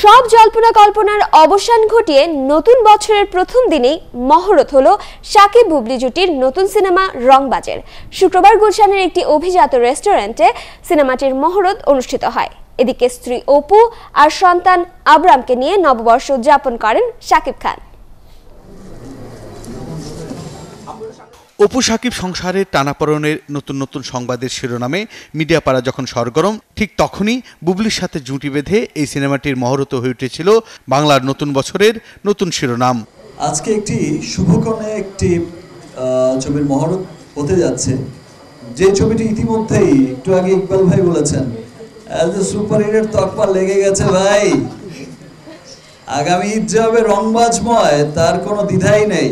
সব জল্পনা কল্পনার অবসান ঘটিয়ে নতুন বছরের প্রথম দিনেই মহরত হল সাকিব বুবলি জুটির নতুন সিনেমা রংবাজের। শুক্রবার গুলশানের একটি অভিজাত রেস্টুরেন্টে সিনেমাটির মহরত অনুষ্ঠিত হয়। এদিকে স্ত্রী অপু আর সন্তান আবরামকে নিয়ে নববর্ষ উদযাপন করেন শাকিব খান। অপু সাকিব সংসারের টানাপড়নের নতুন নতুন সংবাদের শিরোনামে মিডিয়া পাড়া যখন সরগরম, ঠিক তখনই বুবলির সাথে জুটি বেঁধে এই সিনেমাটির মহরত হয়ে উঠেছিল বাংলার নতুন বছরের নতুন শিরোনাম। আজকে একটি শুভকর্ণে একটি ছবির মহরত হতে যাচ্ছে। যে ছবিটি ইতিমধ্যেই একটু আগে ইকবাল ভাই বলেছেন সুপার হিটের তকমা লেগে গেছে ভাই। আগামী ঈদ যে হবে রংবাজময়, তার কোনো দ্বিধাই নেই।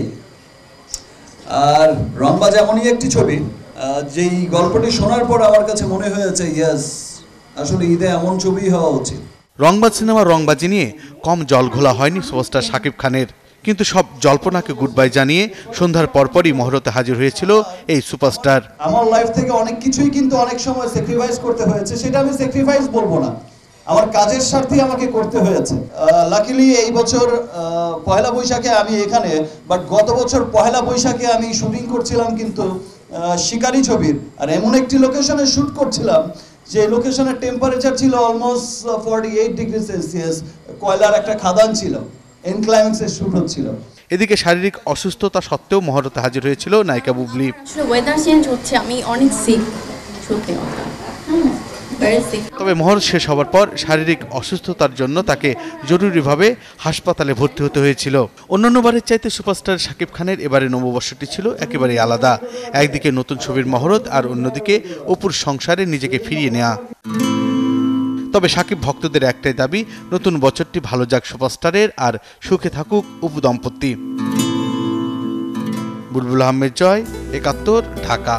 আর রংবাজ এমনই একটি ছবি যেই গল্পটি শোনার পর আমার কাছে মনে হয়েছে ইয়াস আসলে ঈদে এমন ছবি হওয়া উচিত। রংবাজ সিনেমার রংবাজি নিয়ে কম জল ঘোলা হয়নি সুপারস্টার সাকিব খানের কিন্তু সব জল্পনাকে গুড বাই জানিয়ে সন্ধ্যার পরপরই মহরতে হাজির হয়েছিল এই সুপারস্টার। আমার লাইফ থেকে অনেক কিছুই কিন্তু অনেক সময় স্যাক্রিফাইস করতে হয়েছে সেটা আমি স্যাক্রিফাইস বলব না। আমার কাজের স্বার্থেই আমাকে করতে হয়েছে। লাকিলি এই বছর পয়লা বৈশাখে আমি এখানে বাট গত বছর পয়লা বৈশাখে আমি শুটিং করছিলাম কিন্তু শিকারি ছবির। আর এমন একটি লোকেশনে শুট করছিলাম যে লোকেশনের টেম্পারেচার ছিল almost forty eight degree celsius কয়লার একটা খাদান ছিল এন ক্লাইম্যাক্সের শুট হচ্ছিল। এদিকে শারীরিক অসুস্থতা সত্ত্বেও মহরতে হাজির হয়েছিল নায়িকা বুবলি। আসলে ওয়েদার চেঞ্জ হচ্ছে আমি অনেক সিক সত্যি কথা। তবে মহরত শেষ হওয়ার পর শারীরিক অসুস্থতার জন্য তাকে জরুরিভাবে হাসপাতালে ভর্তি হতে হয়েছিল। অন্যান্য বারের চাইতে সুপারস্টার শাকিব খানের এবারে নববর্ষটি ছিল একেবারেই আলাদা। একদিকে নতুন ছবির মহরত আর অন্যদিকে অপুর সংসারে নিজেকে ফিরিয়ে নেওয়া তবে সাকিব ভক্তদের একটাই দাবি, নতুন বছরটি ভালো যাক সুপারস্টারের আর সুখে থাকুক অপু দম্পতি। বুলবুল আহমেদ জয়, একাত্তর, ঢাকা।